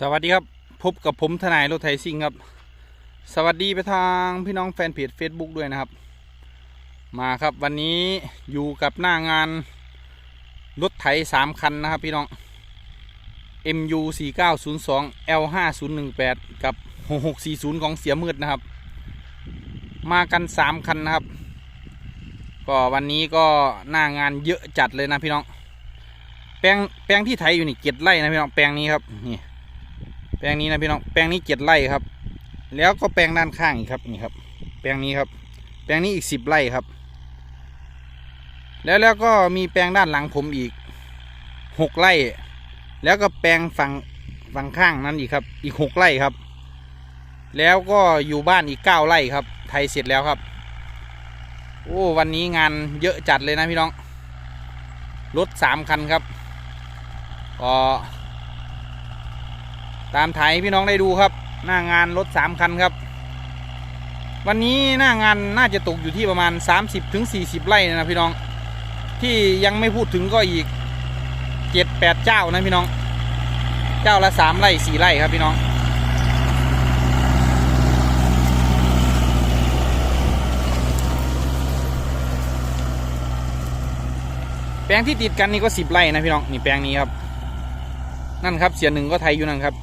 สวัสดีครับ พบกับผมทนายรถไทยซิ่งครับ สวัสดีไปทางพี่น้องแฟนเพจ Facebook ด้วยนะครับ มาครับวันนี้อยู่กับหน้างานรถไถสามคันนะครับพี่น้อง MU 4902 L 5018กับ 6640 ของเสียมืดนะครับ มากันสามคันนะครับ ก็วันนี้ก็หน้างานเยอะจัดเลยนะพี่น้อง แปลงแปลงที่ไถอยู่นี่เจ็ดไร่นะพี่น้องแปลงนี้ครับนี่ แปลงนี้นะพี่น้องแปลงนี้เจ็ดไร่ครับ แล้วก็แปลงด้านข้างอีกครับนี่ครับ แปลงนี้ครับ แปลงนี้อีกสิบไร่ครับ แล้วแล้วก็มีแปลงด้านหลังผมอีกหกไร่ แล้วก็แปลงฝั่งฝั่งข้างนั้นอีกครับ อีกหกไร่ครับ แล้วก็อยู่บ้านอีกเก้าไร่ครับ ไทยเสร็จแล้วครับ โอ้วันนี้งานเยอะจัดเลยนะพี่น้องรถสามคันครับก็ ตามถ่ายให้พี่น้องได้ดูครับ หน้างานรถสามคันครับ วันนี้หน้างานน่าจะตกอยู่ที่ประมาณ 30-40ถึงไร่นะพี่น้อง ที่ยังไม่พูดถึงก็อีก7-8เจ้านะพี่น้อง เจ้าละ3ไร่4ไร่ครับพี่น้องแปลงที่ติดกันนี่ก็สิบไร่นะพี่น้องนี่แปลงนี้ครับ นั่นครับเสียหนึ่งก็ไทยอยู่นั่นครับ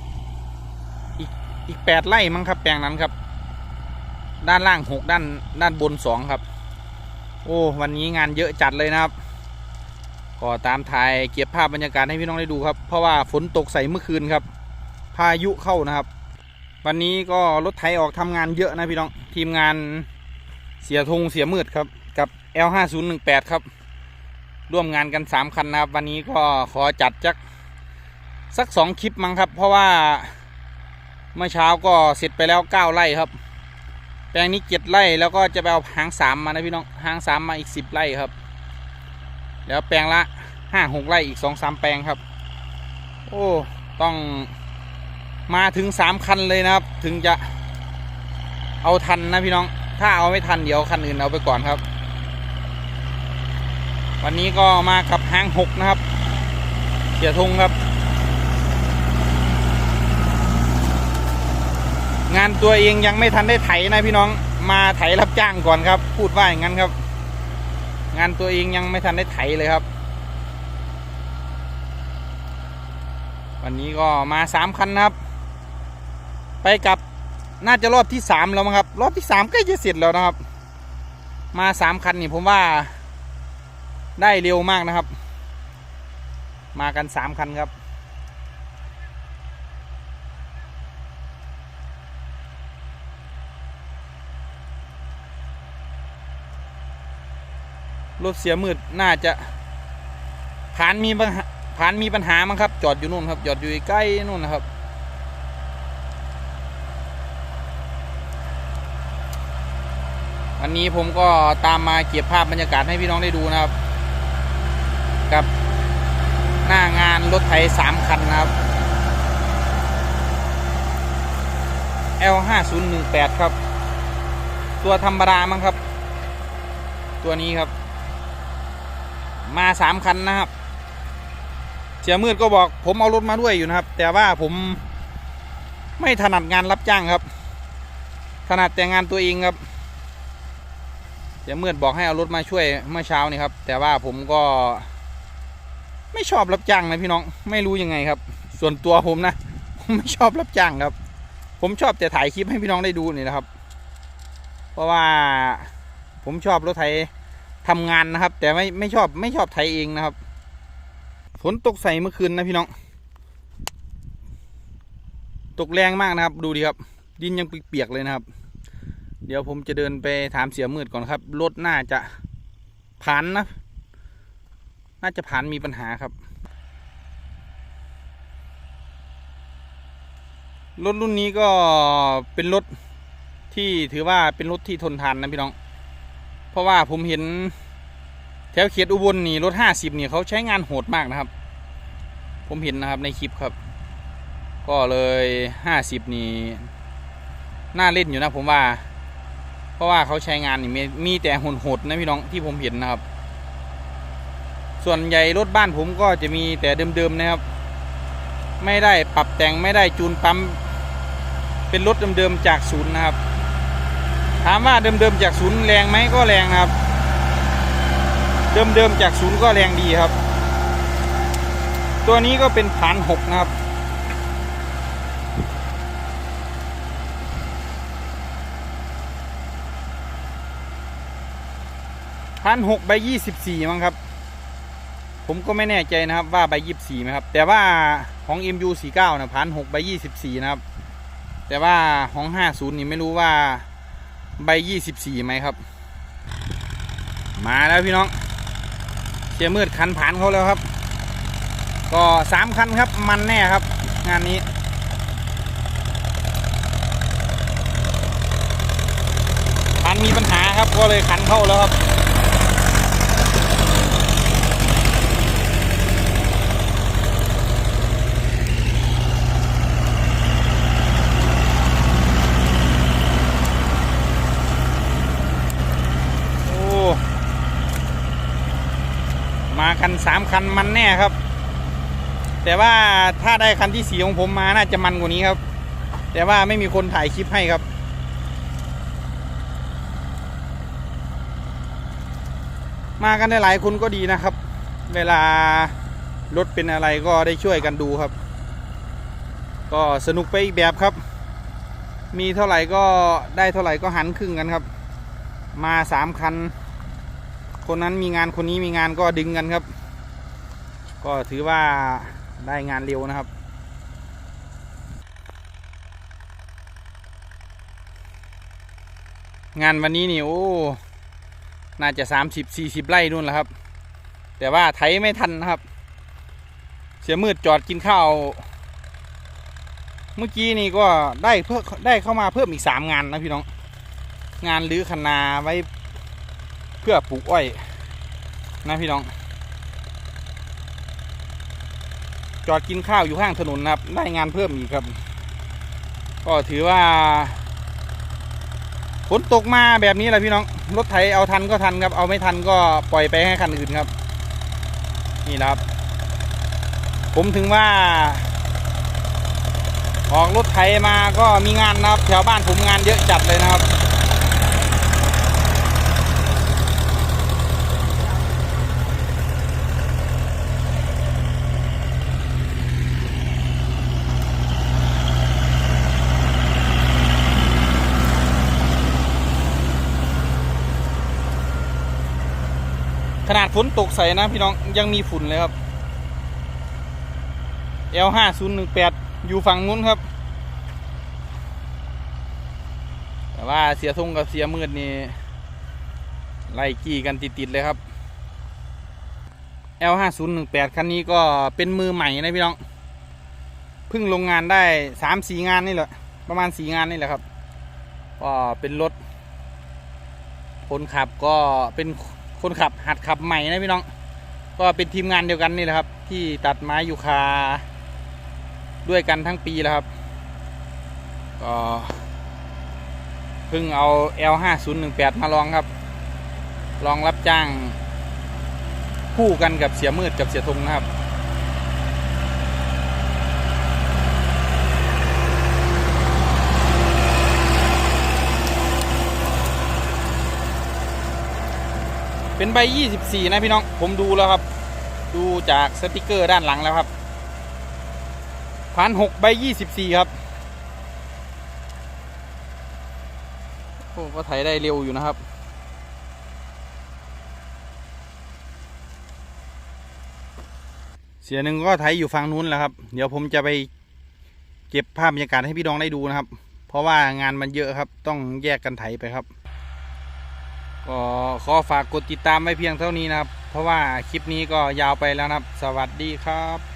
อีกแปดไร่มั้งครับ แปลงนั้นครับ ด้านล่างหกด้านด้านบนสองครับ โอ้วันนี้งานเยอะจัดเลยนะครับ ก็ตามถ่ายเก็บภาพบรรยากาศให้พี่น้องได้ดูครับ เพราะว่าฝนตกใส่เมื่อคืนครับ พายุเข้านะครับ วันนี้ก็รถไถออกทำงานเยอะนะพี่น้องทีมงานเสียธงเสียมืดครับกับ L5018 ครับ ร่วมงานกันสามคันนะครับ วันนี้ก็ขอจัดจักสักสองคลิปมั้งครับ เพราะว่า เมื่อเช้าก็เสร็จไปแล้วเก้าไร่ครับ แปลงนี้เจ็ดไร่แล้วก็จะไปเอาหางสามมานะพี่น้องหางสามมาอีกสิบไร่ครับ แล้วแปลงละห้าหกไร่อีกสองสามแปลงครับ โอ้ต้องมาถึงสามคันเลยนะครับ ถึงจะเอาทันนะพี่น้อง ถ้าเอาไม่ทันเดี๋ยวคันอื่นเอาไปก่อนครับ วันนี้ก็มากับหางหกนะครับ เสียทงครับ งานตัวเองยังไม่ทันได้ไถนะพี่น้องมาไถรับจ้างก่อนครับ พูดว่าอย่างนั้นครับ งานตัวเองยังไม่ทันได้ไถเลยครับ วันนี้ก็มาสามคันครับ ไปกับน่าจะรอบที่สามแล้วมั้งครับ รอบที่สามใกล้จะเสร็จแล้วนะครับ มาสามคันนี่ผมว่า ได้เร็วมากนะครับ มากันสามคันครับ รถเสียมืดน่าจะผ่านมีปัญหาผ่านมีปัญหามั้งครับ จอดอยู่นู่นครับ จอดอยู่ใกล้นู่นนะครับ วันนี้ผมก็ตามมาเก็บภาพบรรยากาศให้พี่น้องได้ดูนะครับ กับหน้างานรถไถสามคันนะครับ L 5 0 1 8ครับ ตัวธรรมดามั้งครับ ตัวนี้ครับ มาสามคันนะครับเสียมืดก็บอกผมเอารถมาด้วยอยู่นะครับ แต่ว่าผมไม่ถนัดงานรับจ้างครับ ถนัดแต่งานตัวเองครับเดี๋ยมื่อบอกให้เอารถมาช่วยเมื่อเช้านี่ครับ แต่ว่าผมก็ ไม่ชอบรับจ้างนะพี่น้อง ไม่รู้ยังไงครับ ส่วนตัวผมนะผมไม่ชอบรับจ้างครับ ผมชอบแต่ถ่ายคลิปให้พี่น้องได้ดูนี่นะครับ เพราะว่าผมชอบรถไถ ทำงานนะครับ แต่ไม่ไม่ชอบไม่ชอบไถเองนะครับ ฝนตกใส่เมื่อคืนนะพี่น้อง ตกแรงมากนะครับ ดูดิครับ ดินยังเปียกๆเลยนะครับ เดี๋ยวผมจะเดินไปถามเสียมืดก่อนครับรถน่าจะผ่านนะ น่าจะผ่านมีปัญหาครับรถรุ่นนี้ก็เป็นรถที่ถือว่าเป็นรถที่ทนทานนะพี่น้อง เพราะว่าผมเห็น แถวเขตอุบลนี่รถห้าสิบนี่เขาใช้งานโหดมากนะครับ ผมเห็นนะครับในคลิปครับ ก็เลยห้าสิบนี่น่าเล่นอยู่นะผมว่า เพราะว่าเขาใช้งานนี่มีมีแต่โหดๆนะพี่น้องที่ผมเห็นนะครับ ส่วนใหญ่รถบ้านผมก็จะมีแต่เดิมๆนะครับ ไม่ได้ปรับแต่งไม่ได้จูนปั๊มเป็นรถเดิมๆจากศูนย์นะครับ ถามว่าเดิมๆจากศูนย์แรงไหมก็แรงนะครับ เดิมๆจากศูนย์ก็แรงดีครับ ตัวนี้ก็เป็นฐานหกนะครับ พันหกใบยี่สิบสี่มั้งครับ ผมก็ไม่แน่ใจนะครับว่าใบยี่สิบสี่ไหมครับ แต่ว่าของ MU สี่เก้านะพันหกใบยี่สิบสี่นะครับ แต่ว่าของห้าศูนย์นี่ไม่รู้ว่าใบยี่สิบสี่ไหมครับ มาแล้วพี่น้อง เสียมืดคันผ่านเขาแล้วครับ ก็สามคันครับมันแน่ครับ งานนี้คันมีปัญหาครับก็เลยคันเข้าแล้วครับ โอ้ คันสามคันมันแน่ครับ แต่ว่าถ้าได้คันที่สีของผมมาน่าจะมันกว่านี้ครับ แต่ว่าไม่มีคนถ่ายคลิปให้ครับ มากันได้หลายคนก็ดีนะครับ เวลารถเป็นอะไรก็ได้ช่วยกันดูครับ ก็สนุกไปอีกแบบครับ มีเท่าไหร่ก็ได้เท่าไหร่ก็หันครึ่งกันครับ มาสามคัน คนนั้นมีงานคนนี้มีงานก็ดึงกันครับ ก็ถือว่าได้งานเร็วนะครับ งานวันนี้นี่โอ้น่าจะสามสิบสี่สิบไร่นู่นแหละครับ แต่ว่าไถไม่ทันนะครับ เสียมืดจอดกินข้าว เมื่อกี้นี่ก็ได้เพิ่มได้เข้ามาเพิ่มอีกสามงานนะพี่น้อง งานรื้อคันนาไว้ เพื่อปลูกอ้อยนะพี่น้อง จอดกินข้าวอยู่ข้างถนนนะครับ ได้งานเพิ่มอีกครับ ก็ถือว่าฝนตกมาแบบนี้แหละพี่น้องรถไถเอาทันก็ทันครับ เอาไม่ทันก็ปล่อยไปให้คันอื่นครับ นี่แหละครับ ผมถึงว่า ออกรถไถมาก็มีงานนะครับ แถวบ้านผมงานเยอะจัดเลยนะครับ นาดฝนตกใส่นะพี่น้องยังมีฝุ่นเลยครับ L ห้าศูนย์หนึ่งแปดอยู่ฝั่งนู้นครับ แต่ว่าเสียทงกับเสียมืดนี่ไล่กี้กันติดๆเลยครับ L ห้าศูนย์หนึ่งแปดคันนี้ก็เป็นมือใหม่นะพี่น้องเพิ่งลงงานได้สามสี่งานนี่แหละประมาณสี่งานนี่แหละครับ ก็เป็นรถคนขับก็เป็น คนขับหัดขับใหม่นะพี่น้อง ก็เป็นทีมงานเดียวกันนี่แหละครับ ที่ตัดไม้ยูคาด้วยกันทั้งปีแล้วครับ ก็เพิ่งเอา L 5 0 1 8 มาลองครับ ลองรับจ้างคู่กันกับเสียมืดกับเสียทงนะครับ เป็นใบ 24 นะพี่น้อง ผมดูแล้วครับ ดูจากสติกเกอร์ด้านหลังแล้วครับพันหกใบ 24 ครับโอ้ก็ไถได้เร็วอยู่นะครับ เสียหนึ่งก็ไถอยู่ฝั่งนู้นแล้วครับ เดี๋ยวผมจะไปเก็บภาพบรรยากาศให้พี่น้องได้ดูนะครับ เพราะว่างานมันเยอะครับ ต้องแยกกันไถไปครับ ก็ขอฝากกดติดตามไว้เพียงเท่านี้นะครับ เพราะว่าคลิปนี้ก็ยาวไปแล้วนะครับ สวัสดีครับ